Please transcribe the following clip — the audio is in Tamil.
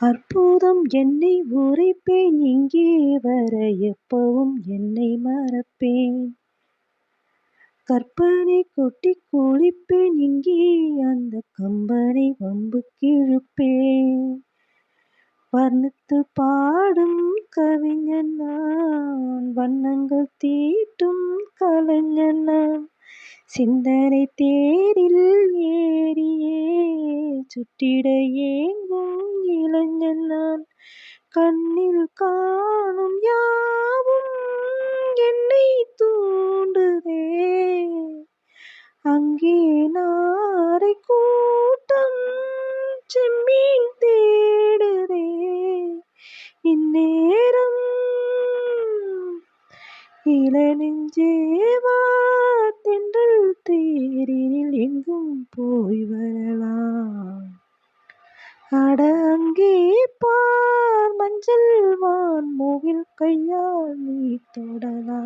அற்புதம் என்னை உரைப்பேன் இங்கே வர எப்பவும் என்னை மறப்பேன். கற்பனை கொட்டி குளிப்பேன் இங்கே அந்த கம்பனை வம்பு கிழப்பேன். வர்ணித்து பாடும் கவிஞன் நான் வண்ணங்கள் தீட்டும் கலைஞன் நான். சிந்தனை தேரில் ஏறியே சுட்டிட ஏங்கும் கண்ணில் காணும் யாவும் என்னை தூண்டுதே. அங்கே நாரை கூட்டம் செம்மீன் தேடுதே. இந்நேரம் இளநெஞ்சே வாத்தென்றல் தேரினில் எங்கும் போய் வரலாம். அட அங்கே നെഞ്ചിൽ വാൻമുകിൽ കയ്യാൽ നീ തൊടലാ